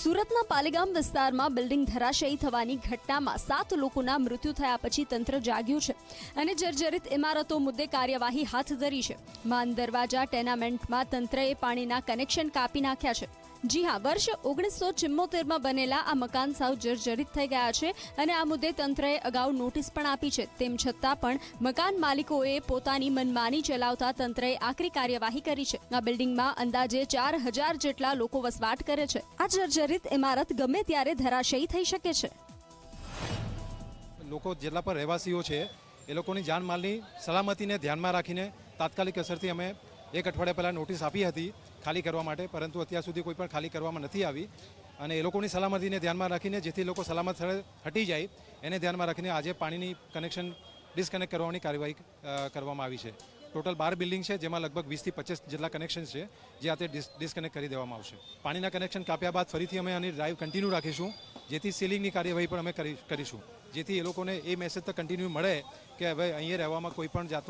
સુરતના પાલેગામ વિસ્તારમાં બિલ્ડિંગ ધરાશયી થવાની ઘટનામાં સાત લોકોના મૃત્યુ થયા પછી તંત્ર જાગ્યું છે અને જર્જરિત ઇમારતો મુદ્દે કાર્યવાહી હાથ ધરી છે. માન દરવાજા ટેનામેન્ટમાં તંત્રએ પાણીના કનેક્શન કાપી નાખ્યા છે. જી હા, વર્ષ ઓગણીસો ચિમ્મોતેરમાં બનેલા આ મકાન સાવ જર્જરિત થઈ ગયા છે અને આ મુદ્દે તંત્રએ અગાઉ નોટિસ પણ આપી છે. તેમ છતાં પણ મકાન માલિકોએ પોતાની મનમાની ચલાવતા તંત્રએ આકરી કાર્યવાહી કરી છે. આ બિલ્ડિંગમાં અંદાજે ચાર હજાર જેટલા લોકો વસવાટ કરે છે. આ જર્જરિત ઇમારત ગમે ત્યારે ધરાશયી થઈ શકે છે. લોકો જેટલા પણ રહેવાસીઓ છે, એ લોકોની જાનમાલની સલામતીને ધ્યાનમાં રાખીને તાત્કાલિક અસરથી અમે એક અઠવાડિયા પહેલાં નોટિસ આપી હતી ખાલી કરવા માટે, પરંતુ અત્યાર સુધી કોઈ પણ ખાલી કરવામાં નથી આવી. અને એ લોકોની સલામતીને ધ્યાનમાં રાખીને, જેથી લોકો સલામત સ્થળે હટી જાય, એને ધ્યાનમાં રાખીને આજે પાણીની કનેક્શન ડિસ્કનેક્ટ કરવાની કાર્યવાહી કરવામાં આવી છે. ટોટલ બાર બિલ્ડિંગ છે, જેમાં લગભગ વીસથી પચીસ જેટલા કનેક્શન છે, જે આજે ડિસ્કનેક્ટ કરી દેવામાં આવશે. પાણીના કનેક્શન કાપ્યા બાદ ફરીથી અમે આની ડ્રાઈવ કન્ટિન્યુ રાખીશું, જેથી સીલિંગની કાર્યવાહી પણ અમે કરી, કરીશું. જેથી એ લોકોને એ મેસેજ તો કન્ટિન્યુ મળે કે હવે અહીંયા રહેવામાં કોઈ પણ જાતનો